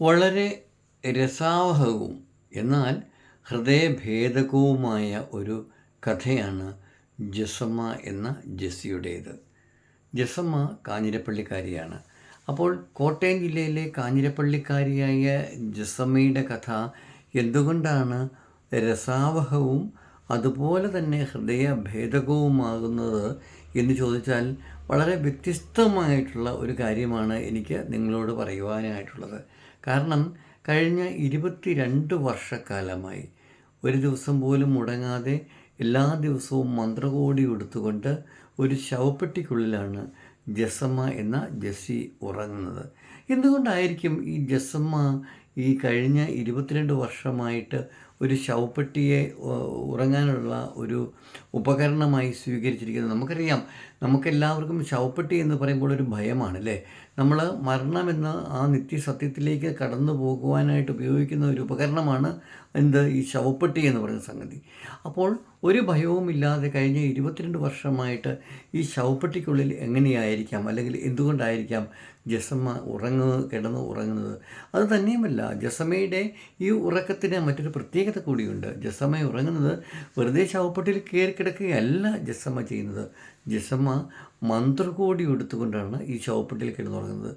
വളരെ രസാവഹവും എന്നാൽ ഹൃദയഭേദകവുമായ ഒരു കഥയാണ് ജസമ്മ എന്ന ജസ്സിയുടേത്. ജസമ്മ കാഞ്ഞിരപ്പള്ളിക്കാരിയാണ്. അപ്പോൾ കോട്ടയം ജില്ലയിലെ കാഞ്ഞിരപ്പള്ളിക്കാരിയായ ജസമ്മയുടെ കഥ എന്തുകൊണ്ടാണ് രസാവഹവും അതുപോലെ തന്നെ ഹൃദയഭേദകവുമാകുന്നത് എന്ന് ചോദിച്ചാൽ വളരെ വ്യത്യസ്തമായിട്ടുള്ള ഒരു കാര്യമാണ് എനിക്ക് നിങ്ങളോട് പറയുവാനായിട്ടുള്ളത്. കാരണം കഴിഞ്ഞ ഇരുപത്തിരണ്ട് വർഷക്കാലമായി ഒരു ദിവസം പോലും മുടങ്ങാതെ എല്ലാ ദിവസവും മന്ത്രകോടി എടുത്തുകൊണ്ട് ഒരു ശവപ്പെട്ടിക്കുള്ളിലാണ് ജസമ്മ എന്ന ജസ്സി ഉറങ്ങുന്നത്. എന്തുകൊണ്ടായിരിക്കും ഈ ജസമ്മ ഈ കഴിഞ്ഞ ഇരുപത്തിരണ്ട് വർഷമായിട്ട് ഒരു ശവപ്പെട്ടിയെ ഉറങ്ങാനുള്ള ഒരു ഉപകരണമായി സ്വീകരിച്ചിരിക്കുന്നത്? നമുക്കറിയാം നമുക്കെല്ലാവർക്കും ശവപ്പെട്ടി എന്ന് പറയുമ്പോൾ ഒരു ഭയമാണ് അല്ലേ നമ്മൾ മരണമെന്ന ആ നിത്യസത്യത്തിലേക്ക് കടന്നു പോകുവാനായിട്ട് ഉപയോഗിക്കുന്ന ഒരു ഉപകരണമാണ് എന്ത്? ഈ ശവപ്പെട്ടി എന്ന് പറയുന്ന സംഗതി. അപ്പോൾ ഒരു ഭയവുമില്ലാതെ കഴിഞ്ഞ ഇരുപത്തിരണ്ട് വർഷമായിട്ട് ഈ ശവപ്പെട്ടിക്കുള്ളിൽ എങ്ങനെയായിരിക്കാം? അല്ലെങ്കിൽ എന്തുകൊണ്ടായിരിക്കാം ജസമ്മ ഉറങ്ങുന്നത് കിടന്ന് ഉറങ്ങുന്നത്? അത് തന്നെയുമല്ല. ജസമ്മയുടെ ഈ ഉറക്കത്തിന് മറ്റൊരു പ്രത്യേകത കൂടിയുണ്ട്. ജസമ്മ ഉറങ്ങുന്നത് വെറുതെ ശവപ്പെട്ടിയിൽ കയറി കിടക്കുകയല്ല ജസമ്മ ചെയ്യുന്നത്. ജസമ്മ മന്ത്രകോടി എടുത്തുകൊണ്ടാണ് ഈ ശവപ്പെട്ടിയിൽ കിടന്നുറങ്ങുന്നത്.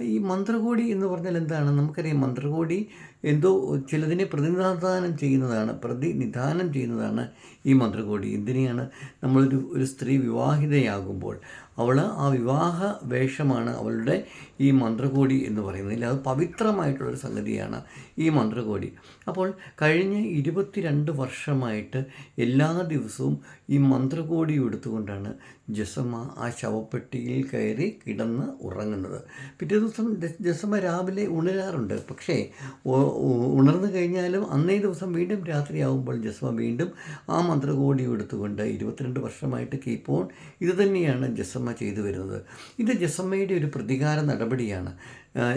ഈ മന്ത്രകോടി എന്ന് പറഞ്ഞാൽ എന്താണ്? നമുക്കറിയാം മന്ത്രകോടി എന്തോ ചിലതിനെ പ്രതിനിധാനം ചെയ്യുന്നതാണ് പ്രതിനിധാനം ചെയ്യുന്നതാണ് ഈ മന്ത്രകോടി. എന്തിനെയാണ്? നമ്മളൊരു ഒരു സ്ത്രീ വിവാഹിതയാകുമ്പോൾ അവൾ ആ വിവാഹ വേഷമാണ് അവളുടെ ഈ മന്ത്രകോടി എന്ന് പറയുന്നത്. ഇല്ല അത് പവിത്രമായിട്ടുള്ളൊരു സംഗതിയാണ് ഈ മന്ത്രകോടി. അപ്പോൾ കഴിഞ്ഞ ഇരുപത്തിരണ്ട് വർഷമായിട്ട് എല്ലാ ദിവസവും ഈ മന്ത്രകോടി എടുത്തുകൊണ്ടാണ് ജസമ്മ ആ ശവപ്പെട്ടിയിൽ കയറി കിടന്ന് ഉറങ്ങുന്നത്. പിറ്റേ ദിവസം ജസമ്മ രാവിലെ ഉണരാറുണ്ട്. പക്ഷേ ഉണർന്നു കഴിഞ്ഞാലും അന്നേ ദിവസം വീണ്ടും രാത്രിയാവുമ്പോൾ ജസമ്മ വീണ്ടും ആ മന്ത്രകോടി എടുത്തുകൊണ്ട് ഇരുപത്തിരണ്ട് വർഷമായിട്ട് കീപ്പോൾ ഇത് തന്നെയാണ് ജസമ്മ ചെയ്തു വരുന്നത്. ഇത് ജസമ്മയുടെ ഒരു പ്രതികാര നടപടിയാണ്.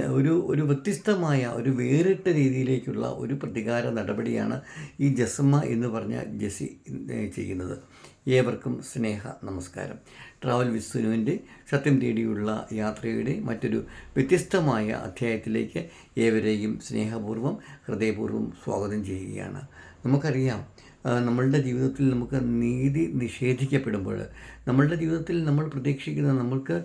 ഒരു ഒരു വ്യത്യസ്തമായ ഒരു വേറിട്ട രീതിയിലേക്കുള്ള ഒരു പ്രതികാര നടപടിയാണ് ഈ ജസമ്മ എന്ന് പറഞ്ഞ ജസി ചെയ്യുന്നത്. ഏവർക്കും സ്നേഹ നമസ്കാരം. ട്രാവൽ വിസ്തുവിന്റെ സത്യം തേടിയുള്ള യാത്രയുടെ മറ്റൊരു വ്യത്യസ്തമായ അധ്യായത്തിലേക്ക് ഏവരെയും സ്നേഹപൂർവം ഹൃദയപൂർവം സ്വാഗതം ചെയ്യുകയാണ്. നമുക്കറിയാം നമ്മളുടെ ജീവിതത്തിൽ നമുക്ക് നീതി നിഷേധിക്കപ്പെടുമ്പോൾ നമ്മളുടെ ജീവിതത്തിൽ നമ്മൾ പ്രതീക്ഷിക്കുന്ന നമുക്ക്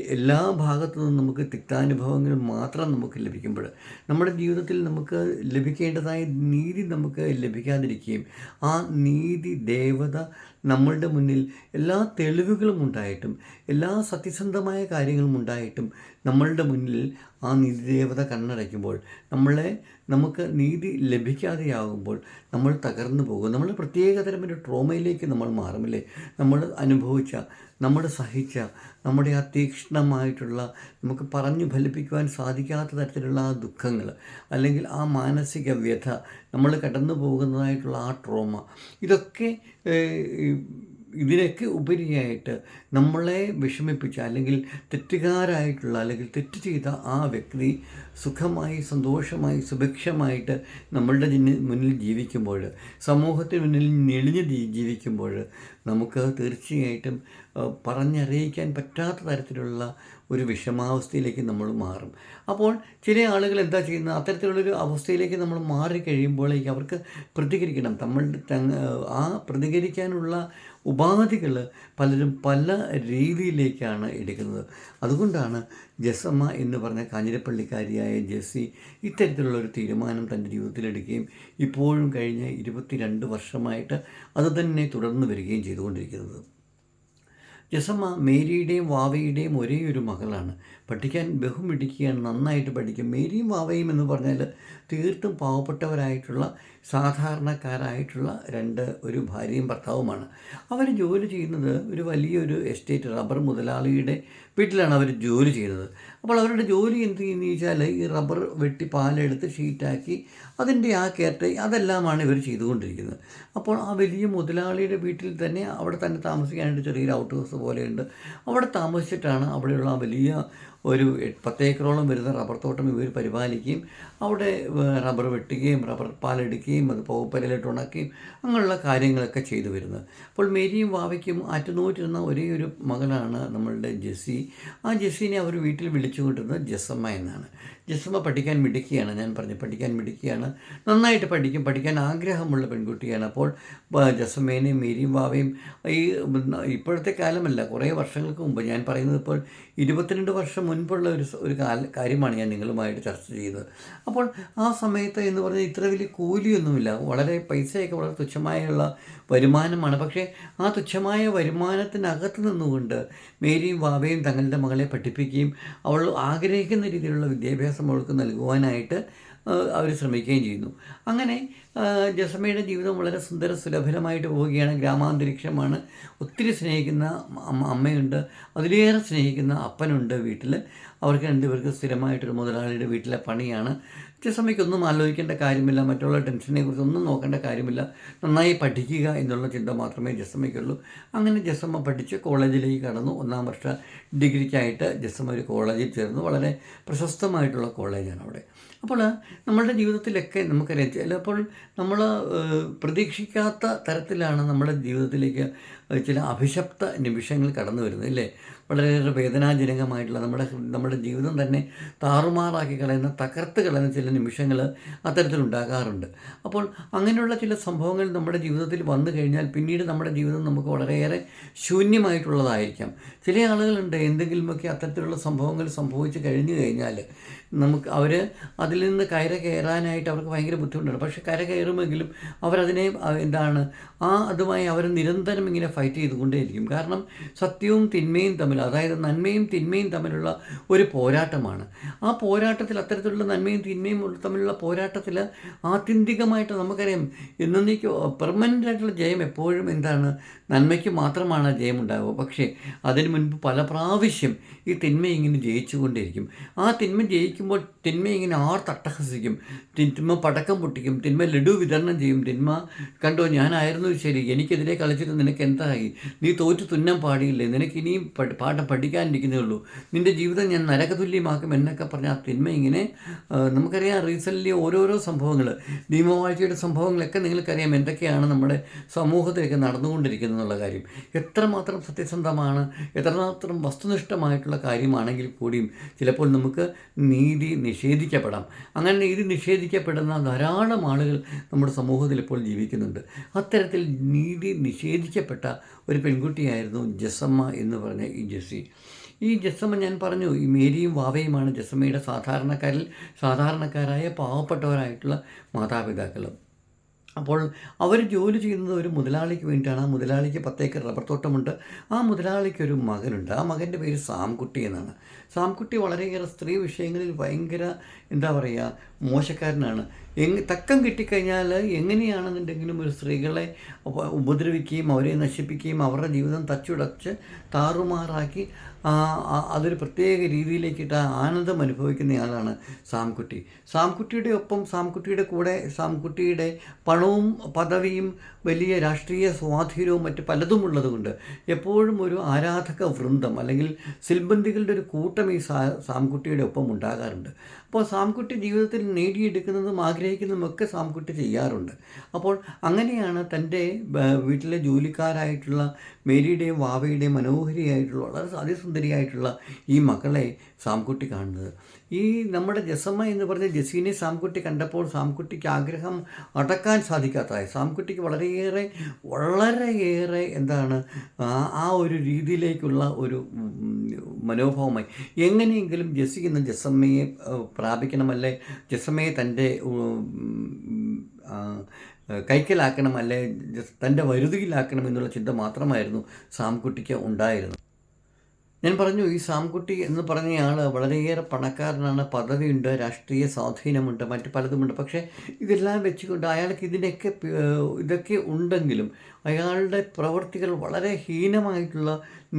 എല്ലാ ഭാഗത്തു നിന്നും നമുക്ക് തിക്താനുഭവങ്ങൾ മാത്രം നമുക്ക് ലഭിക്കുമ്പോൾ നമ്മുടെ ജീവിതത്തിൽ നമുക്ക് ലഭിക്കേണ്ടതായ നീതി നമുക്ക് ലഭിക്കാതിരിക്കുകയും ആ നീതി ദേവത നമ്മളുടെ മുന്നിൽ എല്ലാ തെളിവുകളും ഉണ്ടായിട്ടും എല്ലാ സത്യസന്ധമായ കാര്യങ്ങളും ഉണ്ടായിട്ടും നമ്മളുടെ മുന്നിൽ ആ നീതി ദേവത കണ്ണടയ്ക്കുമ്പോൾ നമ്മളെ നമുക്ക് നീതി ലഭിക്കാതെയാകുമ്പോൾ നമ്മൾ തകർന്നു പോകും. നമ്മൾ പ്രത്യേകതരം ഒരു ട്രോമയിലേക്ക് നമ്മൾ മാറുമില്ലേ നമ്മൾ അനുഭവിച്ച നമ്മൾ സഹിച്ച നമ്മുടെ ആ തീക്ഷ്ണമായിട്ടുള്ള നമുക്ക് പറഞ്ഞു ഫലിപ്പിക്കുവാൻ സാധിക്കാത്ത തരത്തിലുള്ള ആ ദുഃഖങ്ങൾ അല്ലെങ്കിൽ ആ മാനസിക വ്യഥ നമ്മൾ കടന്നു പോകുന്നതായിട്ടുള്ള ആ ട്രോമ ഇതൊക്കെ ഇതിനൊക്കെ ഉപരിയായിട്ട് നമ്മളെ വിഷമിപ്പിച്ച അല്ലെങ്കിൽ തെറ്റുകാരായിട്ടുള്ള അല്ലെങ്കിൽ തെറ്റ് ചെയ്ത ആ വ്യക്തി സുഖമായി സന്തോഷമായി സുഭിക്ഷമായിട്ട് നമ്മളുടെ മുന്നിൽ ജീവിക്കുമ്പോൾ സമൂഹത്തിന് മുന്നിൽ ഞെളിഞ്ഞ് ജീവിക്കുമ്പോൾ നമുക്ക് തീർച്ചയായിട്ടും പറഞ്ഞറിയിക്കാൻ പറ്റാത്ത തരത്തിലുള്ള ഒരു വിഷമാവസ്ഥയിലേക്ക് നമ്മൾ മാറും. അപ്പോൾ ചില ആളുകൾ എന്താ ചെയ്യുന്നത്? അത്തരത്തിലുള്ളൊരു അവസ്ഥയിലേക്ക് നമ്മൾ മാറി മാറിക്കഴിയുമ്പോഴേക്ക് അവർക്ക് പ്രതികരിക്കണം. നമ്മൾ ആ പ്രതികരിക്കാനുള്ള ഉപാധികൾ പലരും പല രീതിയിലേക്കാണ് എടുക്കുന്നത്. അതുകൊണ്ടാണ് ജസമ്മ എന്ന് പറഞ്ഞ കാഞ്ഞിരപ്പള്ളിക്കാരിയായ ജെസ്സി ഇത്തരത്തിലുള്ള ഒരു തീരുമാനം തന്റെ ജീവിതത്തിലെടുക്കുകയും ഇപ്പോഴും കഴിഞ്ഞ ഇരുപത്തിരണ്ട് വർഷമായിട്ട് അത് തന്നെ തുടർന്ന് വരികയും ചെയ്തുകൊണ്ടിരിക്കുന്നത്. ജസമ്മ മേരിയുടെയും വാവയുടെയും ഒരേ ഒരു മകളാണ്. പഠിക്കാൻ ബഹുമിടിക്കുകയാണ് നന്നായിട്ട് പഠിക്കും. മേരിയും വാവയും എന്ന് പറഞ്ഞാൽ തീർത്തും പാവപ്പെട്ടവരായിട്ടുള്ള സാധാരണക്കാരായിട്ടുള്ള രണ്ട് ഒരു ഭാര്യയും ഭർത്താവുമാണ്. അവർ ജോലി ചെയ്യുന്നത് ഒരു വലിയൊരു എസ്റ്റേറ്റ് റബ്ബർ മുതലാളിയുടെ വീട്ടിലാണ് അവർ ജോലി ചെയ്യുന്നത്. അപ്പോൾ അവരുടെ ജോലി എന്ത് ചെയ്യുന്നു ചോദിച്ചാൽ ഈ റബ്ബർ വെട്ടി പാലെടുത്ത് ഷീറ്റാക്കി അതിന്റെ ആ കയറ്റ അതെല്ലാമാണ് ഇവർ ചെയ്തുകൊണ്ടിരിക്കുന്നത്. അപ്പോൾ ആ വലിയ മുതലാളിയുടെ വീട്ടിൽ തന്നെ അവിടെ തന്നെ താമസിക്കാനായിട്ട് ചെറിയൊരു ഔട്ട് ഹൗസ് പോലെയുണ്ട്. അവിടെ താമസിച്ചിട്ടാണ് അവിടെയുള്ള ആ വലിയ ഒരു പത്തേക്കറോളം വരുന്ന റബ്ബർ തോട്ടം ഇവർ പരിപാലിക്കുകയും അവിടെ റബ്ബർ വെട്ടുകയും റബ്ബർ പാലെടുക്കുകയും അത് പോപ്പലിലിട്ട് ഉണക്കുകയും അങ്ങനെയുള്ള കാര്യങ്ങളൊക്കെ ചെയ്തു വരുന്നത്. അപ്പോൾ മേരിയും വാവയ്ക്കും ആറ്റുനോറ്റിരുന്ന ഒരേ ഒരു മകളാണ് നമ്മളുടെ ജെസ്സി. ആ ജെസ്സിനെ അവർ വീട്ടിൽ വിളിച്ചുകൊണ്ടിരുന്നത് ജെസ്സമ്മ എന്നാണ്. ജെസ്സമ്മ പഠിക്കാൻ മിടുക്കിയാണ് ഞാൻ പറഞ്ഞു പഠിക്കാൻ മിടുക്കിയാണ്. നന്നായിട്ട് പഠിക്കും പഠിക്കാൻ ആഗ്രഹമുള്ള പെൺകുട്ടിയാണ്. അപ്പോൾ ജസമ്മേനെയും മേരിയും വാവയും ഈ ഇപ്പോഴത്തെ കാലമല്ല കുറേ വർഷങ്ങൾക്ക് മുമ്പ് ഞാൻ പറയുന്നത് ഇപ്പോൾ ഇരുപത്തിരണ്ട് വർഷം മുൻപുള്ള ഒരു ഒരു കാര്യമാണ് ഞാൻ നിങ്ങളുമായിട്ട് ചർച്ച ചെയ്തത്. അപ്പോൾ ആ സമയത്ത് എന്ന് പറഞ്ഞാൽ ഇത്ര വലിയ കൂലിയൊന്നുമില്ല. വളരെ പൈസയൊക്കെ വളരെ തുച്ഛമായുള്ള വരുമാനമാണ്. പക്ഷേ ആ തുച്ഛമായ വരുമാനത്തിനകത്ത് നിന്നുകൊണ്ട് മേരിയും വാവയും തങ്ങളുടെ മകളെ പഠിപ്പിക്കുകയും അവൾ ആഗ്രഹിക്കുന്ന രീതിയിലുള്ള വിദ്യാഭ്യാസം അവൾക്ക് നൽകുവാനായിട്ട് അവർ ശ്രമിക്കുകയും ചെയ്യുന്നു. അങ്ങനെ ജസമയുടെ ജീവിതം വളരെ സുന്ദര സുലഭരമായിട്ട് പോവുകയാണ്. ഗ്രാമാന്തരീക്ഷമാണ്. ഒത്തിരി സ്നേഹിക്കുന്ന അമ്മ അമ്മയുണ്ട്. അതിലേറെ സ്നേഹിക്കുന്ന അപ്പനുണ്ട് വീട്ടിൽ അവർക്ക് രണ്ടുപേർക്ക് സ്ഥിരമായിട്ടൊരു മുതലാളിയുടെ വീട്ടിലെ പണിയാണ്. ജസമയ്ക്കൊന്നും ആലോചിക്കേണ്ട കാര്യമില്ല. മറ്റുള്ള ടെൻഷനെ കുറിച്ചൊന്നും നോക്കേണ്ട കാര്യമില്ല. നന്നായി പഠിക്കുക എന്നുള്ള ചിന്ത മാത്രമേ ജസമയ്ക്കുള്ളൂ. അങ്ങനെ ജസമ്മ പഠിച്ച് കോളേജിലേക്ക് കടന്നു. ഒന്നാം വർഷ ഡിഗ്രിക്കായിട്ട് ജസമ്മ ഒരു കോളേജിൽ ചേർന്നു. വളരെ പ്രശസ്തമായിട്ടുള്ള കോളേജാണ് അവിടെ അപ്പോൾ നമ്മളുടെ ജീവിതത്തിലൊക്കെ നമുക്കറിയാം ചിലപ്പോൾ നമ്മൾ പ്രതീക്ഷിക്കാത്ത തരത്തിലാണ് നമ്മുടെ ജീവിതത്തിലേക്ക് ചില അഭിശപ്ത നിമിഷങ്ങൾ കടന്നു വരുന്നത് അല്ലേ? വളരെയേറെ വേദനാജനകമായിട്ടുള്ള നമ്മുടെ നമ്മുടെ ജീവിതം തന്നെ താറുമാറാക്കി കളയുന്ന തകർത്ത് കളയുന്ന ചില നിമിഷങ്ങൾ അത്തരത്തിലുണ്ടാകാറുണ്ട്. അപ്പോൾ അങ്ങനെയുള്ള ചില സംഭവങ്ങൾ നമ്മുടെ ജീവിതത്തിൽ വന്നു കഴിഞ്ഞാൽ പിന്നീട് നമ്മുടെ ജീവിതം നമുക്ക് വളരെയേറെ ശൂന്യമായിട്ടുള്ളതായിരിക്കാം. ചില ആളുകളുണ്ട് എന്തെങ്കിലുമൊക്കെ അത്തരത്തിലുള്ള സംഭവങ്ങൾ സംഭവിച്ചു കഴിഞ്ഞു കഴിഞ്ഞാൽ നമുക്ക് അവർ അതിൽ നിന്ന് കയറ കയറാനായിട്ട് അവർക്ക് ഭയങ്കര ബുദ്ധിമുട്ടുണ്ട് പക്ഷേ കര കയറുമെങ്കിലും അവരതിനെ എന്താണ് ആ അതുമായി അവർ നിരന്തരം ഇങ്ങനെ ഫൈറ്റ് ചെയ്തുകൊണ്ടേയിരിക്കും. കാരണം സത്യവും തിന്മയും തമ്മിൽ അതായത് നന്മയും തിന്മയും തമ്മിലുള്ള ഒരു പോരാട്ടമാണ്. ആ പോരാട്ടത്തിൽ അത്തരത്തിലുള്ള നന്മയും തിന്മയും തമ്മിലുള്ള പോരാട്ടത്തിൽ ആത്യന്തികമായിട്ട് നമുക്കറിയാം എന്നേക്ക് പെർമനന്റ് ആയിട്ടുള്ള ജയം എപ്പോഴും എന്താണ്? നന്മയ്ക്ക് മാത്രമാണ് ജയം ഉണ്ടാവുക പക്ഷേ അതിനു മുൻപ് പല പ്രാവശ്യം ഈ തിന്മ ഇങ്ങനെ ജയിച്ചുകൊണ്ടേയിരിക്കും ആ തിന്മ ജയിക്കുമ്പോൾ തിന്മ ഇങ്ങനെ ആർ തട്ടഹസിക്കും തിന്മ പടക്കം പൊട്ടിക്കും. തിന്മ ലഡു വിതരണം ചെയ്യും. തിന്മ കണ്ടോ ഞാനായിരുന്നു ശരി. എനിക്കെതിരെ കളിച്ചിട്ട് നിനക്ക് എന്തായി? നീ തോറ്റു തുന്നം പാടിയില്ലേ? നിനക്ക് ഇനിയും പഠി- പാഠം പഠിക്കാനിരിക്കുന്നേ ഉള്ളൂ. നിന്റെ ജീവിതം ഞാൻ നരകതുല്യമാക്കും എന്നൊക്കെ പറഞ്ഞ ആ തിന്മ ഇങ്ങനെ നമുക്കറിയാം റീസെന്റ്ലി ഓരോരോ സംഭവങ്ങൾ നിയമവാഴ്ചയുടെ സംഭവങ്ങളൊക്കെ നിങ്ങൾക്കറിയാം എന്തൊക്കെയാണ് നമ്മുടെ സമൂഹത്തിലൊക്കെ നടന്നുകൊണ്ടിരിക്കുന്നത് എന്നുള്ള കാര്യം. എത്രമാത്രം സത്യസന്ധമാണ് എത്രമാത്രം വസ്തുനിഷ്ഠമായിട്ടുള്ള കാര്യമാണെങ്കിൽ കൂടിയും ചിലപ്പോൾ നമുക്ക് നീതി നിഷേധിക്കപ്പെടാം. അങ്ങനെ നീതി നിഷേധിക്കപ്പെടുന്ന ധാരാളം ആളുകൾ നമ്മുടെ സമൂഹത്തിൽ ഇപ്പോൾ ജീവിക്കുന്നുണ്ട്. അത്തരത്തിൽ നീതി നിഷേധിക്കപ്പെട്ട ഒരു പെൺകുട്ടിയായിരുന്നു ജസമ്മ എന്ന് പറഞ്ഞ ഈ ജെസ്സി. ഈ ജസമ്മ ഞാൻ പറഞ്ഞു ഈ മേരിയും വാവയുമാണ് ജസമ്മയുടെ സാധാരണക്കാരിൽ സാധാരണക്കാരായ പാവപ്പെട്ടവരായിട്ടുള്ള മാതാപിതാക്കൾ അപ്പോൾ അവർ ജോലി ചെയ്യുന്നത് ഒരു മുതലാളിക്ക് വേണ്ടിയിട്ടാണ് ആ മുതലാളിക്ക് പത്തേക്കർ റബ്ബർ തോട്ടമുണ്ട്. ആ മുതലാളിക്ക് ഒരു മകനുണ്ട്. ആ മകന്റെ പേര് സാംകുട്ടി എന്നാണ്. സാംകുട്ടി വളരെയേറെ സ്ത്രീ വിഷയങ്ങളിൽ ഭയങ്കര എന്താ പറയുക മോശക്കാരനാണ്. എങ് തക്കം കിട്ടിക്കഴിഞ്ഞാൽ എങ്ങനെയാണെന്നുണ്ടെങ്കിലും ഒരു സ്ത്രീകളെ ഉപ- ഉപദ്രവിക്കുകയും അവരെ നശിപ്പിക്കുകയും അവരുടെ ജീവിതം തച്ചുടച്ച് താറുമാറാക്കി അതൊരു പ്രത്യേക രീതിയിലേക്കിട്ട് ആനന്ദം അനുഭവിക്കുന്നയാളാണ് സാംകുട്ടി. സാംകുട്ടിയുടെ ഒപ്പം സാംകുട്ടിയുടെ കൂടെ സാംകുട്ടിയുടെ പണവും പദവിയും വലിയ രാഷ്ട്രീയ സ്വാധീനവും മറ്റ് പലതും ഉള്ളതുകൊണ്ട് എപ്പോഴും ഒരു ആരാധക വൃന്ദം അല്ലെങ്കിൽ സിൽബന്തികളുടെ ഒരു കൂട്ടം ഈ സാ സാംകുട്ടിയുടെ ഒപ്പം ഉണ്ടാകാറുണ്ട്. അപ്പോൾ സാംകുട്ടി ജീവിതത്തിൽ നേടിയെടുക്കുന്നതും ആഗ്രഹിക്കുന്നതും ഒക്കെ സാംകുട്ടി ചെയ്യാറുണ്ട്. അപ്പോൾ അങ്ങനെയാണ് തന്റെ വീട്ടിലെ ജോലിക്കാരായിട്ടുള്ള മേരിയുടെയും വാവയുടെയും മനോഹരിയായിട്ടുള്ള വളരെ അതിസുന്ദരിയായിട്ടുള്ള ഈ മക്കളെ സാംകുട്ടി കാണുന്നത്. ഈ നമ്മുടെ ജസമ്മ എന്ന് പറഞ്ഞ ജസീനെ സാംകുട്ടി കണ്ടപ്പോൾ സാംകുട്ടിക്ക് ആഗ്രഹം അടക്കാൻ സാധിക്കാത്തതായി സാംകുട്ടിക്ക് വളരെയേറെ വളരെയേറെ എന്താണ് ആ ഒരു രീതിയിലേക്കുള്ള ഒരു മനോഭാവമായി. എങ്ങനെയെങ്കിലും ജസി എന്ന ജസമ്മയെ പ്രാപിക്കണമല്ലേ? ജസമ്മയെ തന്റെ കൈക്കലാക്കണം അല്ലെ തന്റെ വരുതിയിലാക്കണം എന്നുള്ള ചിന്ത മാത്രമായിരുന്നു സാംകുട്ടിക്ക് ഉണ്ടായിരുന്നത്. ഞാൻ പറഞ്ഞു ഈ സാംകുട്ടി എന്ന് പറഞ്ഞയാൾ വളരെയേറെ പണക്കാരനാണ്. പദവിയുണ്ട് രാഷ്ട്രീയ സ്വാധീനമുണ്ട് മറ്റ് പലതുമുണ്ട്. പക്ഷേ ഇതെല്ലാം വെച്ചുകൊണ്ട് അയാൾക്ക് ഇതിനൊക്കെ ഇതൊക്കെ ഉണ്ടെങ്കിലും അയാളുടെ പ്രവർത്തികൾ വളരെ ഹീനമായിട്ടുള്ള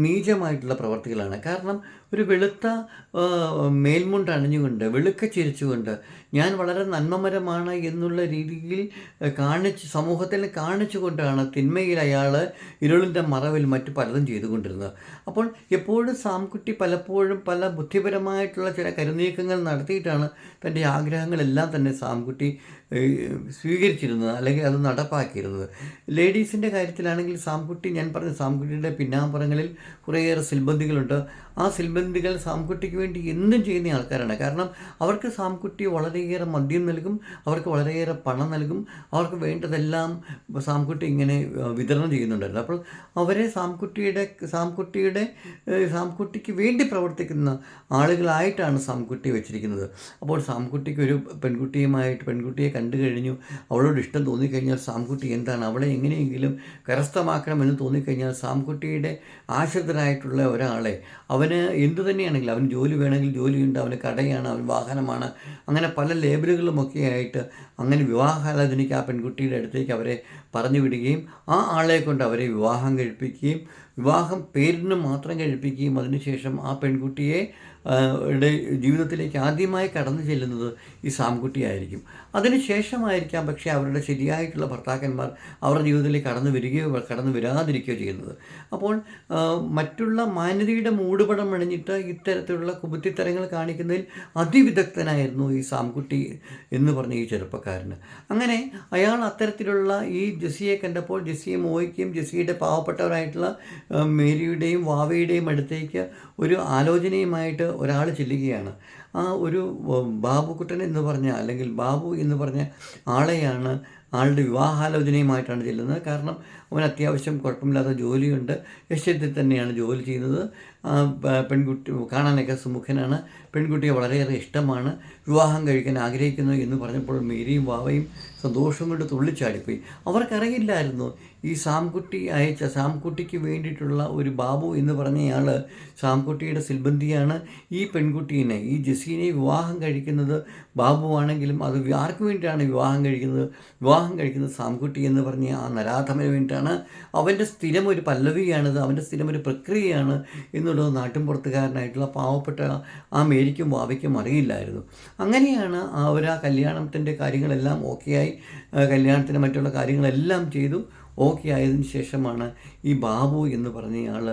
നീചമായിട്ടുള്ള പ്രവർത്തികളാണ്. കാരണം ഒരു വെളുത്ത മേൽമുണ്ട് അണിഞ്ഞുകൊണ്ട് വെളുക്ക ചിരിച്ചുകൊണ്ട് ഞാൻ വളരെ നന്മമരമാണ് എന്നുള്ള രീതിയിൽ കാണിച്ച് സമൂഹത്തിൽ കാണിച്ചുകൊണ്ടാണ് തിന്മയിൽ അയാൾ ഇരുളിന്റെ മറവിൽ മറ്റു പലതും ചെയ്തുകൊണ്ടിരുന്നത്. അപ്പോൾ എപ്പോഴും സാംകുട്ടി പലപ്പോഴും പല ബുദ്ധിപരമായിട്ടുള്ള ചില കരുനീക്കങ്ങൾ നടത്തിയിട്ടാണ് തന്റെ ആഗ്രഹങ്ങളെല്ലാം തന്നെ സാംകുട്ടി സ്വീകരിച്ചിരുന്നത് അല്ലെങ്കിൽ അത് നടപ്പാക്കിയിരുന്നത്. ലേഡീസിന്റെ കാര്യത്തിലാണെങ്കിൽ സാംകുട്ടി ഞാൻ പറഞ്ഞ സാംകുട്ടിയുടെ പിന്നാമ്പുറങ്ങളിൽ കുറേയേറെ സിൽബന്ധികളുണ്ട്. ആ സിൽബന്ധികൾ സാംകുട്ടിക്ക് വേണ്ടി എന്തും ചെയ്യുന്ന ആൾക്കാരാണ്. കാരണം അവർക്ക് സാംകുട്ടി വളരെയേറെ മദ്യം നൽകും അവർക്ക് വളരെയേറെ പണം നൽകും അവർക്ക് വേണ്ടതെല്ലാം സാംകുട്ടി ഇങ്ങനെ വിതരണം ചെയ്യുന്നുണ്ടായിരുന്നു. അപ്പോൾ അവരെ സാംകുട്ടിയുടെ സാംകുട്ടിയുടെ സാംകുട്ടിക്ക് വേണ്ടി പ്രവർത്തിക്കുന്ന ആളുകളായിട്ടാണ് സാംകുട്ടി വെച്ചിരിക്കുന്നത്. അപ്പോൾ സാംകുട്ടിക്ക് ഒരു പെൺകുട്ടിയുമായിട്ട് പെൺകുട്ടിയെ കണ്ടു കഴിഞ്ഞു അവളോട് ഇഷ്ടം തോന്നിക്കഴിഞ്ഞാൽ സാംകുട്ടി എന്താണ് അവളെ എങ്ങനെയെങ്കിലും കരസ്ഥമാക്കണമെന്ന് തോന്നിക്കഴിഞ്ഞാൽ സാംകുട്ടിയുടെ ആശ്രിതരായിട്ടുള്ള ഒരാളെ അവന് എന്തു തന്നെയാണെങ്കിലും അവന് ജോലി വേണമെങ്കിൽ ജോലിയുണ്ട് അവന് കടയാണ് അവൻ വാഹനമാണ്. അങ്ങനെ പല ലേബലുകളുമൊക്കെ ആയിട്ട് അങ്ങനെ വിവാഹാലോചനയ്ക്ക് ആ പെൺകുട്ടിയുടെ അടുത്തേക്ക് അവരെ പറഞ്ഞു വിടുകയും ആ ആളെ കൊണ്ട് അവരെ വിവാഹം കഴിപ്പിക്കുകയും വിവാഹം പേരിന് മാത്രം കഴിപ്പിക്കുകയും അതിനുശേഷം ആ പെൺകുട്ടിയെ ജീവിതത്തിലേക്ക് ആദ്യമായി കടന്നു ചെല്ലുന്നത് ഈ സാംകുട്ടിയായിരിക്കും അതിനുശേഷമായിരിക്കാം പക്ഷേ അവരുടെ ശരിയായിട്ടുള്ള ഭർത്താക്കന്മാർ അവരുടെ ജീവിതത്തിലേക്ക് കടന്നു വരികയോ കടന്നു വരാതിരിക്കുകയോ ചെയ്യുന്നത്. അപ്പോൾ മറ്റുള്ള മാന്യതയുടെ മൂടുപടം അണിഞ്ഞിട്ട് ഇത്തരത്തിലുള്ള കുബുത്തിത്തരങ്ങൾ കാണിക്കുന്നതിൽ അതിവിദഗ്ധനായിരുന്നു ഈ സാംകുട്ടി എന്ന് പറഞ്ഞ ഈ ചെറുപ്പക്കാരന്. അങ്ങനെ അയാൾ അത്തരത്തിലുള്ള ഈ ജെസ്സിയെ കണ്ടപ്പോൾ ജെസ്സിയെ മോഹിക്കുകയും ജെസ്സിയുടെ പാവപ്പെട്ടവരായിട്ടുള്ള മേരിയുടെയും വാവയുടെയും അടുത്തേക്ക് ഒരു ആലോചനയുമായിട്ട് ഒരാൾ ചെല്ലുകയാണ്. ആ ഒരു ബാബുക്കുട്ടൻ എന്ന് പറഞ്ഞ അല്ലെങ്കിൽ ബാബു എന്ന് പറഞ്ഞ ആളെയാണ് ആളുടെ വിവാഹാലോചനയുമായിട്ടാണ് ചെല്ലുന്നത്. കാരണം അവൻ അത്യാവശ്യം കുഴപ്പമില്ലാത്ത ജോലിയുണ്ട്. ലക്ഷ്യത്തിൽ തന്നെയാണ് ജോലി ചെയ്യുന്നത്. പെൺകുട്ടി കാണാനൊക്കെ സുമുഖനാണ്. പെൺകുട്ടിയെ വളരെയേറെ ഇഷ്ടമാണ്. വിവാഹം കഴിക്കാൻ ആഗ്രഹിക്കുന്നു എന്ന് പറഞ്ഞപ്പോൾ മേരിയും വാവയും സന്തോഷം കൊണ്ട് തുള്ളിച്ചാടിപ്പോയി. അവർക്കറിയില്ലായിരുന്നു ഈ സാംകുട്ടി അയച്ച സാംകുട്ടിക്ക് വേണ്ടിയിട്ടുള്ള ഒരു ബാബു എന്ന് പറഞ്ഞയാൾ സാംകുട്ടിയുടെ സിൽബന്ധിയാണ് ഈ പെൺകുട്ടീനെ ഈ ജസീനെ വിവാഹം കഴിക്കുന്നത് ബാബുവാണെങ്കിലും അത് ആർക്ക് വേണ്ടിയിട്ടാണ് വിവാഹം കഴിക്കുന്നത്? വിവാഹം കഴിക്കുന്നത് സാംകുട്ടി എന്ന് പറഞ്ഞ ആ നരാധമന് വേണ്ടിയിട്ടാണ് അവന്റെ സ്ഥിരം ഒരു പല്ലവിയാണിത് അവന്റെ സ്ഥിരം ഒരു പ്രക്രിയയാണ് എന്നുള്ളത് നാട്ടിൻപുറത്തുകാരനായിട്ടുള്ള പാവപ്പെട്ട ആ മേരിക്കും വാവയ്ക്കും അറിയില്ലായിരുന്നു. അങ്ങനെയാണ് ഒരു ആ കല്യാണത്തിന്റെ കാര്യങ്ങളെല്ലാം ഓക്കെയായി ആയി കല്യാണത്തിന് മറ്റുള്ള കാര്യങ്ങളെല്ലാം ചെയ്തു ഓക്കെ ആയതിനു ശേഷമാണ് ഈ ബാബു എന്ന് പറഞ്ഞയാൾ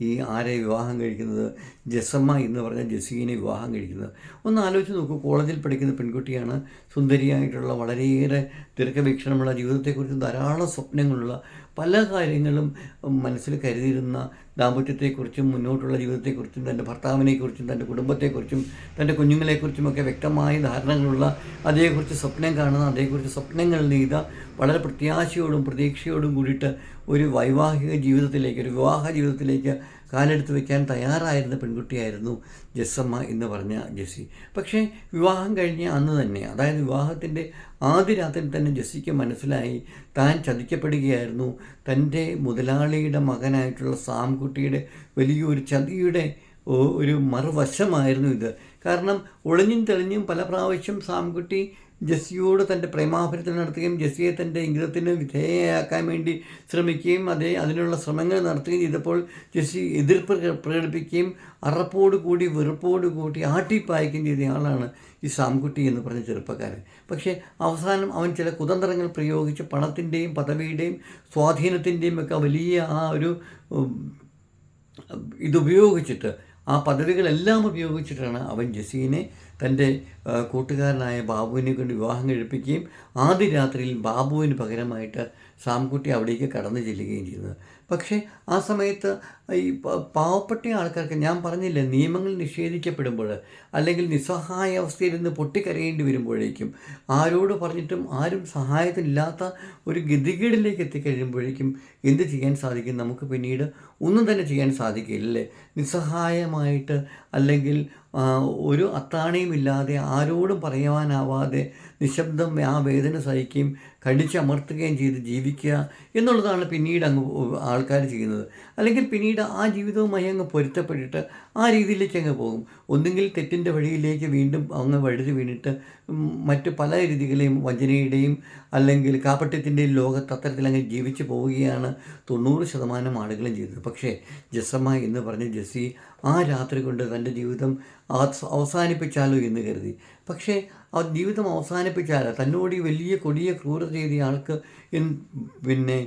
ഈ ആരെ വിവാഹം കഴിക്കുന്നത്? ജസമ്മ എന്ന് പറഞ്ഞ ജസീനെ വിവാഹം കഴിക്കുന്നത്. ഒന്ന് ആലോചിച്ച് നോക്കൂ കോളേജിൽ പഠിക്കുന്ന പെൺകുട്ടിയാണ് സുന്ദരിയായിട്ടുള്ള വളരെയേറെ ദീർഘവീക്ഷണമുള്ള ജീവിതത്തെക്കുറിച്ച് ധാരാളം സ്വപ്നങ്ങളുള്ള പല കാര്യങ്ങളും മനസ്സിൽ കരുതിയിരുന്ന ദാമ്പത്യത്തെക്കുറിച്ചും മുന്നോട്ടുള്ള ജീവിതത്തെക്കുറിച്ചും തന്റെ ഭർത്താവിനെക്കുറിച്ചും തന്റെ കുടുംബത്തെക്കുറിച്ചും തന്റെ കുഞ്ഞുങ്ങളെക്കുറിച്ചുമൊക്കെ വ്യക്തമായ ധാരണകളുള്ള അതേക്കുറിച്ച് സ്വപ്നം കാണുന്ന അതേക്കുറിച്ച് സ്വപ്നങ്ങൾ നെയ്ത വളരെ പ്രത്യാശയോടും പ്രതീക്ഷയോടും കൂടിയിട്ട് ഒരു വൈവാഹിക ജീവിതത്തിലേക്ക് ഒരു വിവാഹ ജീവിതത്തിലേക്ക് കാലെടുത്ത് വയ്ക്കാൻ തയ്യാറായിരുന്ന പെൺകുട്ടിയായിരുന്നു ജസ്സമ്മ എന്ന് പറഞ്ഞ ജെസ്സി. പക്ഷേ വിവാഹം കഴിഞ്ഞ അന്ന് തന്നെ അതായത് വിവാഹത്തിന്റെ ആദ്യ രാത്രി തന്നെ ജെസ്സിക്ക് മനസ്സിലായി താൻ ചതിക്കപ്പെടുകയായിരുന്നു. തന്റെ മുതലാളിയുടെ മകനായിട്ടുള്ള സാംകുട്ടിയുടെ വലിയൊരു ചതിയുടെ ഒരു മറുവശമായിരുന്നു ഇത്. കാരണം ഒളിഞ്ഞും തെളിഞ്ഞും പല പ്രാവശ്യം സാംകുട്ടി ജെസ്സിയോട് തന്റെ പ്രേമാഭ്യർത്ഥന നടത്തുകയും ജസ്സിയെ തന്റെ ഇംഗിതത്തിന് വിധേയയാക്കാൻ വേണ്ടി ശ്രമിക്കുകയും അതേ അതിനുള്ള ശ്രമങ്ങൾ നടത്തുകയും ചെയ്തപ്പോൾ ജസ്സി എതിർപ്പ് പ്ര- പ്രകടിപ്പിക്കുകയും അറപ്പോട് കൂടി വെറുപ്പോട് കൂടി ആട്ടിപ്പായിക്കുകയും ചെയ്ത ആളാണ് ഈ സാംകുട്ടി എന്ന് പറഞ്ഞ ചെറുപ്പക്കാരൻ. പക്ഷേ അവസാനം അവൻ ചില കുതന്ത്രങ്ങൾ പ്രയോഗിച്ച് പണത്തിന്റെയും പദവിയുടെയും സ്വാധീനത്തിന്റെയും ഒക്കെ വലിയ ആ ഒരു ഇതുപയോഗിച്ചിട്ട് ആ പദ്ധതികളെല്ലാം ഉപയോഗിച്ചിട്ടാണ് അവൻ ജസീനെ തന്റെ കൂട്ടുകാരനായ ബാബുവിനെ കൊണ്ട് വിവാഹം കഴിപ്പിക്കുകയും ആദ്യ രാത്രിയിൽ ബാബുവിന് പകരമായിട്ട് സാംകുട്ടി അവിടേക്ക് കടന്നു ചെല്ലുകയും ചെയ്യുന്നത് പക്ഷേ ആ സമയത്ത് ഈ പാവപ്പെട്ട ആൾക്കാർക്ക് ഞാൻ പറഞ്ഞില്ലേ നിയമങ്ങൾ നിഷേധിക്കപ്പെടുമ്പോൾ അല്ലെങ്കിൽ നിസ്സഹായ അവസ്ഥയിൽ നിന്ന് പൊട്ടിക്കരയേണ്ടി വരുമ്പോഴേക്കും ആരോട് പറഞ്ഞിട്ടും ആരും സഹായത്തിനില്ലാത്ത ഒരു ഗതികേടിലേക്ക് എത്തിക്കഴിയുമ്പോഴേക്കും എന്ത് ചെയ്യാൻ സാധിക്കും? നമുക്ക് പിന്നീട് ഒന്നും തന്നെ ചെയ്യാൻ സാധിക്കില്ല നിസ്സഹായമായിട്ട് അല്ലെങ്കിൽ ഒരു അത്താണിയും ഇല്ലാതെ ആരോടും പറയുവാനാവാതെ നിശബ്ദം ആ വേദന സഹിക്കുകയും കടിച്ചമർത്തുകയും ചെയ്ത് ജീവിക്കുക എന്നുള്ളതാണ് പിന്നീട് അങ്ങ് ആൾക്കാർ ചെയ്യുന്നത്. അല്ലെങ്കിൽ പിന്നീട് ആ ജീവിതവുമായി അങ്ങ് പൊരുത്തപ്പെട്ടിട്ട് ആ രീതിയിലേക്ക് അങ്ങ് പോകും. ഒന്നുകിൽ തെറ്റിന്റെ വഴിയിലേക്ക് വീണ്ടും അങ്ങ് വഴുതി വീണിട്ട് മറ്റ് പല രീതികളെയും വഞ്ചനയുടെയും അല്ലെങ്കിൽ കാപ്പട്യത്തിന്റെയും ലോകത്ത് അത്തരത്തിൽ അങ്ങ് ജീവിച്ചു പോവുകയാണ് തൊണ്ണൂറ് ശതമാനം ആളുകളും ചെയ്തത് പക്ഷേ ജസമ്മ എന്ന് പറഞ്ഞ ജെസ്സി ആ രാത്രി കൊണ്ട് തന്റെ ജീവിതം അവസാനിപ്പിച്ചാലോ എന്ന് കരുതി. പക്ഷേ ആ ജീവിതം അവസാനിപ്പിച്ചാൽ തന്നോട് ഈ വലിയ കൊടിയ ക്രൂരത ചെയ്ത ആൾക്ക് പിന്നെ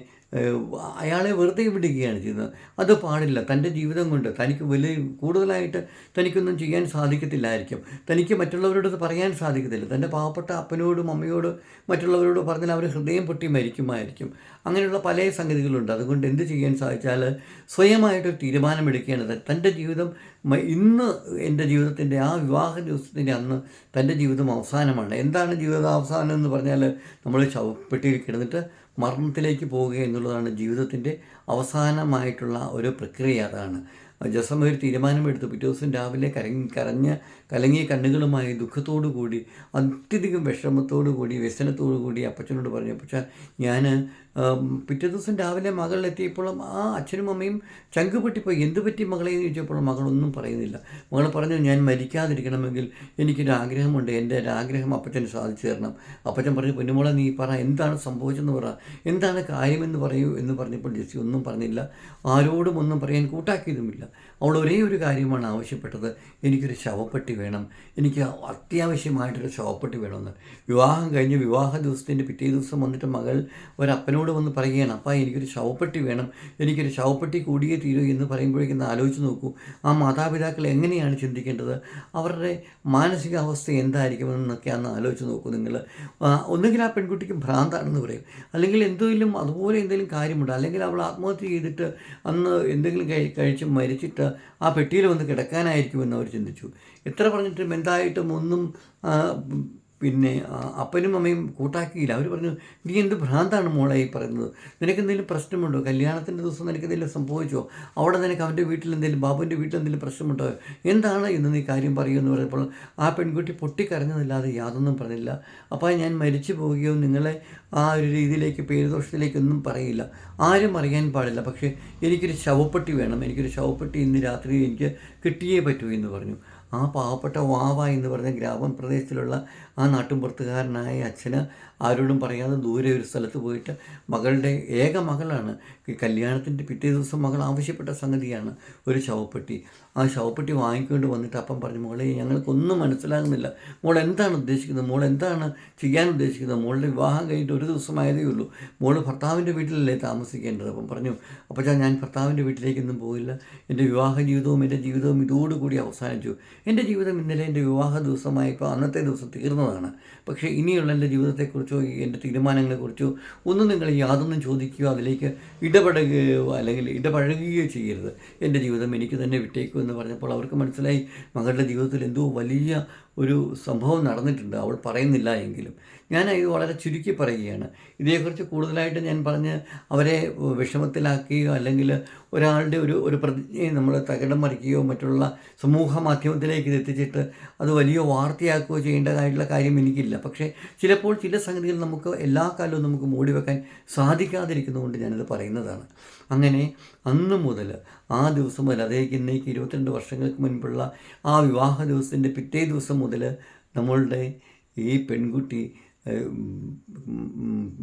അയാളെ വെറുതെ വിടുകയാണ് ചെയ്യുന്നത്. അത് പാടില്ല. തന്റെ ജീവിതം കൊണ്ട് തനിക്ക് വലിയ കൂടുതലായിട്ട് തനിക്കൊന്നും ചെയ്യാൻ സാധിക്കത്തില്ലായിരിക്കും. തനിക്ക് മറ്റുള്ളവരോട് പറയാൻ സാധിക്കത്തില്ല. തന്റെ പാവപ്പെട്ട അപ്പനോടും അമ്മയോടും മറ്റുള്ളവരോട് പറഞ്ഞാൽ അവർ ഹൃദയം പൊട്ടി മരിക്കുമായിരിക്കും. അങ്ങനെയുള്ള പല സംഗതികളുണ്ട്. അതുകൊണ്ട് എന്ത് ചെയ്യാൻ സാധിച്ചാൽ സ്വയമായിട്ടൊരു തീരുമാനമെടുക്കുകയാണ്. തന്റെ ജീവിതം ഇന്ന് എന്റെ ജീവിതത്തിന്റെ ആ വിവാഹ ദിവസത്തിന്റെ അന്ന് തന്റെ ജീവിതം അവസാനമാണ്. എന്താണ് ജീവിതാവസാനം എന്ന് പറഞ്ഞാൽ നമ്മൾ ശവപ്പെട്ടിയിൽ കിടന്നിട്ട് മരണത്തിലേക്ക് പോവുക എന്നുള്ളതാണ് ജീവിതത്തിന്റെ അവസാനമായിട്ടുള്ള ഒരു പ്രക്രിയ. അതാണ്. ജസം ഒരു തീരുമാനമെടുത്തു. പിറ്റേ ദിവസം രാവിലെ കരങ്ങി കരഞ്ഞ കലങ്ങിയ കണ്ണുകളുമായി ദുഃഖത്തോടു കൂടി അത്യധികം വിഷമത്തോടു കൂടി വ്യസനത്തോടു കൂടി അപ്പച്ചനോട് പറഞ്ഞു അപ്പച്ച ഞാൻ പിറ്റേ ദിവസം രാവിലെ മകൾ എത്തിയപ്പോഴും ആ അച്ഛനും അമ്മയും ചങ്ക് പൊട്ടിപ്പോയി എന്ത് പറ്റി മകളെ എന്ന് ചോദിച്ചപ്പോൾ മകളൊന്നും പറയുന്നില്ല. മകൾ പറഞ്ഞു ഞാൻ മരിക്കാതിരിക്കണമെങ്കിൽ എനിക്കൊരു ആഗ്രഹമുണ്ട്. എന്റെ ഒരു ആഗ്രഹം അപ്പച്ചന് സാധിച്ചു തരണം. അപ്പച്ചൻ പറഞ്ഞു പൊന്നുമോളെ നീ പറ എന്താണ് സംഭവിച്ചെന്ന് പറ. എന്താണ് കാര്യമെന്ന് പറയൂ എന്ന് പറഞ്ഞപ്പോൾ ജെസ്സി ഒന്നും പറഞ്ഞില്ല. ആരോടും ഒന്നും പറയാൻ കൂട്ടാക്കിയതുമില്ല. അവൾ ഒരേ ഒരു കാര്യമാണ് ആവശ്യപ്പെട്ടത്. എനിക്കൊരു ശവപ്പെട്ടി വേണം. എനിക്ക് അത്യാവശ്യമായിട്ടൊരു ശവപ്പെട്ടി വേണമെന്ന്. വിവാഹം കഴിഞ്ഞ് വിവാഹ ദിവസത്തിന്റെ പിറ്റേ ദിവസം വന്നിട്ട് മകൾ ഒരപ്പനോട് വന്ന് പറയുകയാണ് അപ്പ എനിക്കൊരു ശവപ്പെട്ടി വേണം എനിക്കൊരു ശവപ്പെട്ടി കൂടിയേ തീരൂ എന്ന് പറയുമ്പോഴേക്കും ആലോചിച്ച് നോക്കൂ ആ മാതാപിതാക്കൾ എങ്ങനെയാണ് ചിന്തിക്കേണ്ടത്? അവരുടെ മാനസികാവസ്ഥ എന്തായിരിക്കും എന്തായിരിക്കുമെന്നൊക്കെ അന്ന് ആലോചിച്ച് നോക്കൂ നിങ്ങൾ. ഒന്നുകിൽ ആ പെൺകുട്ടിക്ക് ഭ്രാന്താണെന്ന് പറയും അല്ലെങ്കിൽ എന്തെങ്കിലും അതുപോലെ എന്തെങ്കിലും കാര്യമുണ്ട് അല്ലെങ്കിൽ അവൾ ആത്മഹത്യ ചെയ്തിട്ട് അന്ന് എന്തെങ്കിലും കഴി കഴിച്ച് മരിച്ചിട്ട് ആ പെട്ടിയിൽ വന്ന് കിടക്കാനായിരിക്കുമെന്ന് അവർ ചിന്തിച്ചു. എത്ര പറഞ്ഞിട്ടും എന്തായിട്ടും ഒന്നും പിന്നെ അപ്പനും അമ്മയും കൂട്ടാക്കിയില്ല. അവർ പറഞ്ഞു നീ എന്ത് ഭ്രാന്താണ് മോളെ ഈ പറയുന്നത്? നിനക്ക് എന്തെങ്കിലും പ്രശ്നമുണ്ടോ? കല്യാണത്തിന്റെ ദിവസം നിനക്ക് എന്തെങ്കിലും സംഭവിച്ചോ? അവിടെ നിനക്ക് അവന്റെ വീട്ടിൽ എന്തെങ്കിലും ബാബുവിന്റെ വീട്ടിൽ എന്തെങ്കിലും പ്രശ്നമുണ്ടോ? എന്താണ് എന്ന് നീ കാര്യം പറയൂ എന്ന് പറഞ്ഞപ്പോൾ ആ പെൺകുട്ടി പൊട്ടിക്കരഞ്ഞതല്ലാതെ യാതൊന്നും പറഞ്ഞില്ല. അപ്പോൾ ഞാൻ മരിച്ചു പോവുകയോ നിങ്ങളെ ആ ഒരു രീതിയിലേക്ക് പേരുദോഷത്തിലേക്കൊന്നും പറയില്ല. ആരും അറിയാൻ പാടില്ല. പക്ഷേ എനിക്കൊരു ശവപ്പെട്ടി വേണം. എനിക്കൊരു ശവപ്പെട്ടി ഇന്ന് രാത്രി എനിക്ക് കിട്ടിയേ പറ്റൂ എന്ന് പറഞ്ഞു. ആ പാവപ്പെട്ട വാവ എന്ന് പറഞ്ഞ ഗ്രാമപ്രദേശത്തിലുള്ള ആ നാട്ടുമ്പുറത്തുകാരനായ അച്ഛന് ആരോടും പറയാതെ ദൂരെ ഒരു സ്ഥലത്ത് പോയിട്ട് മകളുടെ ഏക മകളാണ്. കല്യാണത്തിന്റെ പിറ്റേ ദിവസം മകൾ ആവശ്യപ്പെട്ട സംഗതിയാണ് ഒരു ശവപ്പെട്ടി. ആ ശവപ്പെട്ടി വാങ്ങിക്കൊണ്ട് വന്നിട്ട് അപ്പം പറഞ്ഞു മോളെ ഞങ്ങൾക്കൊന്നും മനസ്സിലാകുന്നില്ല. മോൾ എന്താണ് ഉദ്ദേശിക്കുന്നത്? മോൾ എന്താണ് ചെയ്യാൻ ഉദ്ദേശിക്കുന്നത്? മോളുടെ വിവാഹം കഴിഞ്ഞിട്ട് ഒരു ദിവസമായതേ ഉള്ളൂ. മോൾ ഭർത്താവിന്റെ വീട്ടിലല്ലേ താമസിക്കേണ്ടത്? അപ്പം പറഞ്ഞു അപ്പോൾ ഞാൻ ഭർത്താവിന്റെ വീട്ടിലേക്കൊന്നും പോയില്ല എന്റെ വിവാഹ ജീവിതവും എന്റെ ജീവിതവും ഇതോടുകൂടി അവസാനിച്ചു. എന്റെ ജീവിതം ഇന്നലെ എന്റെ വിവാഹ ദിവസമായപ്പോൾ അന്നത്തെ ദിവസം തീർന്നതാണ് പക്ഷേ ഇനിയുള്ള എന്റെ ജീവിതത്തെക്കുറിച്ചോ എന്റെ തീരുമാനങ്ങളെക്കുറിച്ചോ ഒന്നും നിങ്ങൾ യാതൊന്നും ചോദിക്കുകയോ അതിലേക്ക് ഇടപെടുകയോ അല്ലെങ്കിൽ ഇടപഴകുകയോ ചെയ്യരുത്. എന്റെ ജീവിതം എനിക്ക് തന്നെ വിട്ടേക്കൂ എന്ന് പറഞ്ഞപ്പോൾ അവർക്ക് മനസ്സിലായി മകളുടെ ജീവിതത്തിൽ എന്തോ വലിയ ഒരു സംഭവം നടന്നിട്ടുണ്ട്. അവൾ പറയുന്നില്ല എങ്കിലും. ഞാൻ ഇത് വളരെ ചുരുക്കി പറയുകയാണ്. ഇതേക്കുറിച്ച് കൂടുതലായിട്ട് ഞാൻ പറഞ്ഞ് അവരെ വിഷമത്തിലാക്കുകയോ അല്ലെങ്കിൽ ഒരാളുടെ ഒരു ഒരു പ്രതിജ്ഞയെ നമ്മൾ തകിടം മറിക്കുകയോ മറ്റുള്ള സമൂഹ മാധ്യമത്തിലേക്ക് എത്തിച്ചിട്ട് അത് വലിയ വാർത്തയാക്കുകയോ ചെയ്യേണ്ടതായിട്ടുള്ള കാര്യം എനിക്കില്ല. പക്ഷേ ചിലപ്പോൾ ചില സംഗതികൾ നമുക്ക് എല്ലാ കാലവും നമുക്ക് മൂടി വെക്കാൻ സാധിക്കാതിരിക്കുന്നതുകൊണ്ട് ഞാനത് പറയുന്നതാണ്. അങ്ങനെ അന്ന് മുതൽ ആ ദിവസം മുതൽ അതേക്ക് ഇന്നേക്ക് ഇരുപത്തിരണ്ട് വർഷങ്ങൾക്ക് മുൻപുള്ള ആ വിവാഹ ദിവസത്തിന്റെ പിറ്റേ ദിവസം മുതൽ നമ്മളുടെ ഈ പെൺകുട്ടി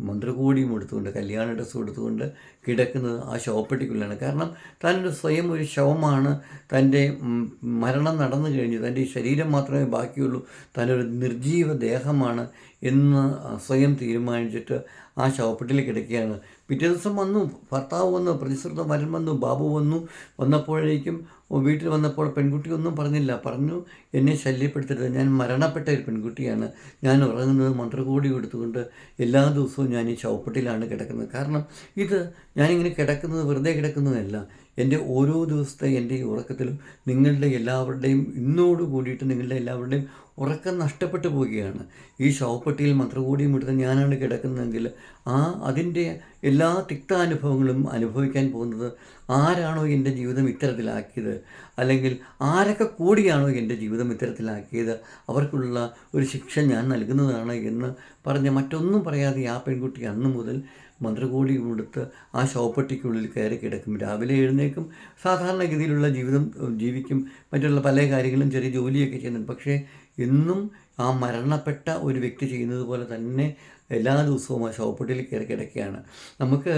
മന്ത്രകോടിയും എടുത്തുകൊണ്ട് കല്യാണ ഡ്രസ്സും എടുത്തുകൊണ്ട് കിടക്കുന്നത് ആ ശവപ്പെട്ടിക്കുള്ളിലാണ്. കാരണം തന്റെ സ്വയം ഒരു ശവമാണ് തന്റെ മരണം നടന്നു കഴിഞ്ഞു. തന്റെ ശരീരം മാത്രമേ ബാക്കിയുള്ളൂ. താനൊരു നിർജീവ ദേഹമാണ് എന്ന് സ്വയം തീരുമാനിച്ചിട്ട് ആ ശവപ്പെട്ടിൽ കിടക്കുകയാണ്. പിറ്റേ ദിവസം വന്നു ഭർത്താവ് വന്നു പ്രതിസൃത വരൻ വന്നു ബാബു വന്നു. വന്നപ്പോഴേക്കും വീട്ടിൽ വന്നപ്പോൾ പെൺകുട്ടി ഒന്നും പറഞ്ഞില്ല. പറഞ്ഞു എന്നെ ശല്യപ്പെടുത്തരുത്. ഞാൻ മരണപ്പെട്ട ഒരു പെൺകുട്ടിയാണ്. ഞാൻ ഉറങ്ങുന്നത് മന്ത്രകോടി കൊടുത്തുകൊണ്ട് എല്ലാ ദിവസവും ഞാൻ ഈ ശവപ്പെട്ടിലാണ് കിടക്കുന്നത്. കാരണം ഇത് ഞാനിങ്ങനെ കിടക്കുന്നത് വെറുതെ കിടക്കുന്നതല്ല. എന്റെ ഓരോ ദിവസത്തെ എന്റെ ഈ ഉറക്കത്തിലും നിങ്ങളുടെ എല്ലാവരുടെയും ഇന്നോട് കൂടിയിട്ട് നിങ്ങളുടെ എല്ലാവരുടെയും ഉറക്കം നഷ്ടപ്പെട്ടു പോവുകയാണ്. ഈ ശവപ്പെട്ടിയിൽ മന്ത്രകൂടിയും എടുത്ത് ഞാനാണ് കിടക്കുന്നതെങ്കിൽ ആ അതിന്റെ എല്ലാ തിക്താനുഭവങ്ങളും അനുഭവിക്കാൻ പോകുന്നത് ആരാണോ എന്റെ ജീവിതം ഇത്തരത്തിലാക്കിയത്? അല്ലെങ്കിൽ ആരൊക്കെ കൂടിയാണോ എന്റെ ജീവിതം ഇത്തരത്തിലാക്കിയത്? അവർക്കുള്ള ഒരു ശിക്ഷ ഞാൻ നൽകുന്നതാണ് എന്ന് പറഞ്ഞ് മറ്റൊന്നും പറയാതെ ആ പെൺകുട്ടി അന്ന് മുതൽ മന്ത്രകോടി കൊടുത്ത് ആ ശവപ്പെട്ടിക്കുള്ളിൽ കയറി കിടക്കും. രാവിലെ എഴുന്നേക്കും സാധാരണഗതിയിലുള്ള ജീവിതം ജീവിക്കും. മറ്റുള്ള പല കാര്യങ്ങളും ചെറിയ ജോലിയൊക്കെ ചെയ്യുന്നുണ്ട്. പക്ഷേ എന്നും ആ മരണപ്പെട്ട ഒരു വ്യക്തി ചെയ്യുന്നത് പോലെ തന്നെ എല്ലാ ദിവസവും ആ ശവപ്പെട്ടിയിൽ കയറി കിടക്കുകയാണ്. നമുക്ക്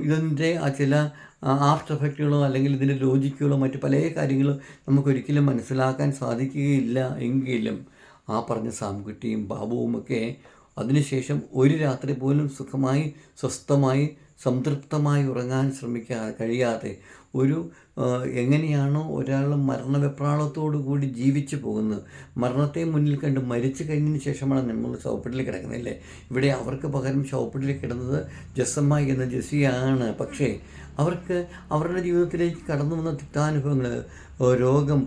ഇതിന്റെ ആ ചില ആഫ്റ്റർ എഫക്റ്റുകളോ അല്ലെങ്കിൽ ഇതിന്റെ ലോജിക്കുകളോ മറ്റു പല കാര്യങ്ങളും നമുക്കൊരിക്കലും മനസ്സിലാക്കാൻ സാധിക്കുകയില്ല എങ്കിലും ആ പറഞ്ഞ സാംകുട്ടിയും ബാബുവും ഒക്കെ അതിനുശേഷം ഒരു രാത്രി പോലും സുഖമായി സ്വസ്ഥമായി സംതൃപ്തമായി ഉറങ്ങാൻ ശ്രമിക്കാ കഴിയാതെ ഒരു എങ്ങനെയാണോ ഒരാൾ മരണവെപ്രാളത്തോടു കൂടി ജീവിച്ചു പോകുന്നത്. മരണത്തെ മുന്നിൽ കണ്ട് മരിച്ചു കഴിഞ്ഞതിന് ശേഷമാണ് നമ്മൾ ശവപ്പെട്ടിൽ കിടക്കുന്നില്ലേ ഇവിടെ അവർക്ക് പകരം ശവപ്പെട്ടിൽ കിടന്നത് ജസമ്മ എന്ന ജസിയാണ് പക്ഷേ അവർക്ക് അവരുടെ ജീവിതത്തിലേക്ക് കടന്നു വന്ന തിക്താനുഭവങ്ങൾ രോഗം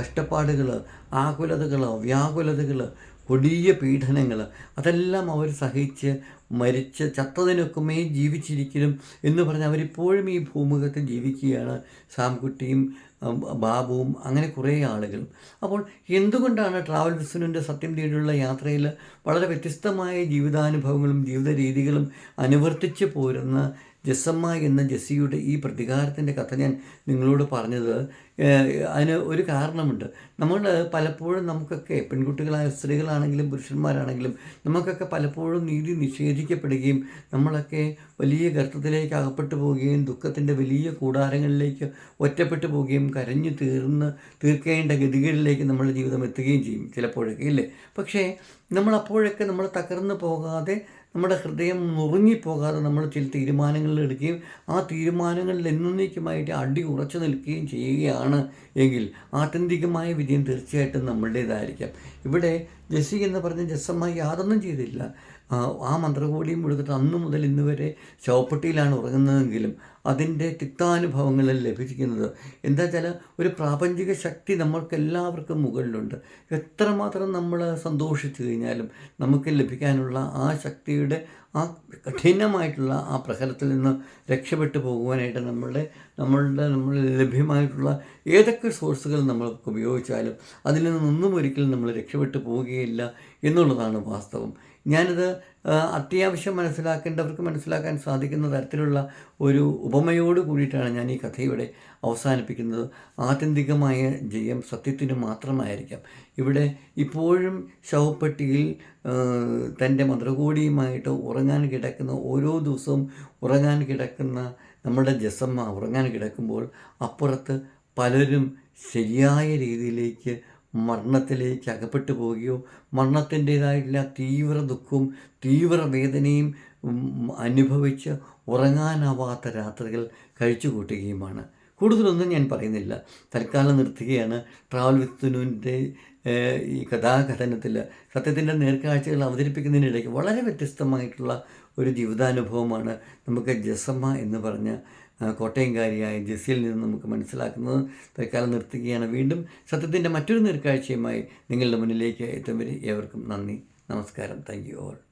കഷ്ടപ്പാടുകൾ ആകുലതകൾ വ്യാകുലതകൾ കൊടിയ പീഡനങ്ങൾ അതെല്ലാം അവർ സഹിച്ച് മരിച്ച് ചത്തതിനൊക്കുമേ ജീവിച്ചിരിക്കലും എന്ന് പറഞ്ഞ് അവരിപ്പോഴും ഈ ഭൂമുഖത്ത് ജീവിക്കുകയാണ് സാംകുട്ടിയും ബാബുവും അങ്ങനെ കുറേ ആളുകൾ. അപ്പോൾ എന്തുകൊണ്ടാണ് ട്രാവൽ ബിസിനുന്റെ സത്യം തേടിയുള്ള യാത്രയിൽ വളരെ വ്യത്യസ്തമായ ജീവിതാനുഭവങ്ങളും ജീവിത രീതികളും അനുവർത്തിച്ച് പോരുന്ന ജസമ്മ എന്ന ജെസ്സിയുടെ ഈ പ്രതികാരത്തിന്റെ കഥ ഞാൻ നിങ്ങളോട് പറഞ്ഞത് അതിന് ഒരു കാരണമുണ്ട്. നമ്മൾ പലപ്പോഴും നമുക്കൊക്കെ പെൺകുട്ടികളായ സ്ത്രീകളാണെങ്കിലും പുരുഷന്മാരാണെങ്കിലും നമുക്കൊക്കെ പലപ്പോഴും നീതി നിഷേധിക്കപ്പെടുകയും നമ്മളൊക്കെ വലിയ ഗർത്തത്തിലേക്ക് അകപ്പെട്ടു പോവുകയും ദുഃഖത്തിന്റെ വലിയ കൂടാരങ്ങളിലേക്ക് ഒറ്റപ്പെട്ടു പോവുകയും കരഞ്ഞു തീർന്ന് തീർക്കേണ്ട ഗതികളിലേക്ക് നമ്മുടെ ജീവിതം എത്തുകയും ചെയ്യും ചിലപ്പോഴൊക്കെ ഇല്ലേ? പക്ഷേ നമ്മൾ അപ്പോഴൊക്കെ നമ്മൾ തകർന്നു പോകാതെ നമ്മുടെ ഹൃദയം നുറുങ്ങിപ്പോകാതെ നമ്മൾ ചില തീരുമാനങ്ങളിൽ എടുക്കുകയും ആ തീരുമാനങ്ങളിൽ എന്നേക്കുമായിട്ട് അടി ഉറച്ചു നിൽക്കുകയും ചെയ്യുകയാണ് എങ്കിൽ ആത്യന്തികമായ വിജയം തീർച്ചയായിട്ടും നമ്മളുടേതായിരിക്കാം. ഇവിടെ ജസ്സി എന്ന് പറഞ്ഞ ജസ്സമ്മ യാതൊന്നും ചെയ്തില്ല. ആ, മന്ത്രകോടിയും എടുത്തിട്ട് അന്ന് മുതൽ ഇന്ന് വരെ ഉറങ്ങുന്നതെങ്കിലും അതിന്റെ തിക്താനുഭവങ്ങളിൽ ലഭിക്കുന്നത്. എന്താ വെച്ചാൽ ഒരു പ്രാപഞ്ചിക ശക്തി നമ്മൾക്ക് എല്ലാവർക്കും മുകളിലുണ്ട്. എത്രമാത്രം നമ്മൾ സന്തോഷിച്ചു കഴിഞ്ഞാലും നമുക്ക് ലഭിക്കാനുള്ള ആ ശക്തിയുടെ ആ കഠിനമായിട്ടുള്ള ആ പ്രഹരത്തിൽ നിന്ന് രക്ഷപ്പെട്ടു പോകുവാനായിട്ട് നമ്മളുടെ നമ്മളുടെ നമ്മൾ ലഭ്യമായിട്ടുള്ള ഏതൊക്കെ സോഴ്സുകൾ നമ്മൾക്ക് ഉപയോഗിച്ചാലും അതിൽ നിന്നൊന്നും ഒരിക്കലും നമ്മൾ രക്ഷപ്പെട്ടു പോവുകയില്ല എന്നുള്ളതാണ് വാസ്തവം. ഞാനിത് അത്യാവശ്യം മനസ്സിലാക്കേണ്ടവർക്ക് മനസ്സിലാക്കാൻ സാധിക്കുന്ന തരത്തിലുള്ള ഒരു ഉപമയോട് കൂടിയിട്ടാണ് ഞാൻ ഈ കഥയുടെ അവസാനിപ്പിക്കുന്നത്. ആത്യന്തികമായ ജയം സത്യത്തിന് മാത്രമായിരിക്കാം. ഇവിടെ ഇപ്പോഴും ശവപ്പെട്ടിയിൽ തന്റെ മന്ത്രകോടിയുമായിട്ട് ഉറങ്ങാൻ കിടക്കുന്ന ഓരോ ദിവസവും ഉറങ്ങാൻ കിടക്കുന്ന നമ്മുടെ ജസമ്മ ഉറങ്ങാൻ കിടക്കുമ്പോൾ അപ്പുറത്ത് പലരും ശരിയായ രീതിയിലേക്ക് മരണത്തിലേക്ക് അകപ്പെട്ടു പോവുകയോ മരണത്തിന്റേതായിട്ടുള്ള തീവ്ര ദുഃഖവും തീവ്ര വേദനയും അനുഭവിച്ച് ഉറങ്ങാനാവാത്ത രാത്രികൾ കഴിച്ചു കൂട്ടുകയുമാണ് കൂടുതലൊന്നും ഞാൻ പറയുന്നില്ല. തൽക്കാലം നിർത്തുകയാണ്. ട്രാവൽ വിത്ത് തുനുവിന്റെ ഈ കഥാകഥനത്തിൽ സത്യത്തിന്റെ നേർക്കാഴ്ചകൾ അവതരിപ്പിക്കുന്നതിനിടയ്ക്ക് വളരെ വ്യത്യസ്തമായിട്ടുള്ള ഒരു ജീവിതാനുഭവമാണ് നമുക്ക് ജസമ്മ എന്ന് പറഞ്ഞ കോട്ടയംകാരിയായ ജെസ്സിയിൽ നിന്ന് നമുക്ക് മനസ്സിലാക്കുന്നത് തൽക്കാലം നിർത്തുകയാണ്. വീണ്ടും സത്യത്തിന്റെ മറ്റൊരു നേർക്കാഴ്ചയുമായി നിങ്ങളുടെ മുന്നിലേക്ക് എത്തും വരെ ഏവർക്കും നന്ദി നമസ്കാരം. Thank you all.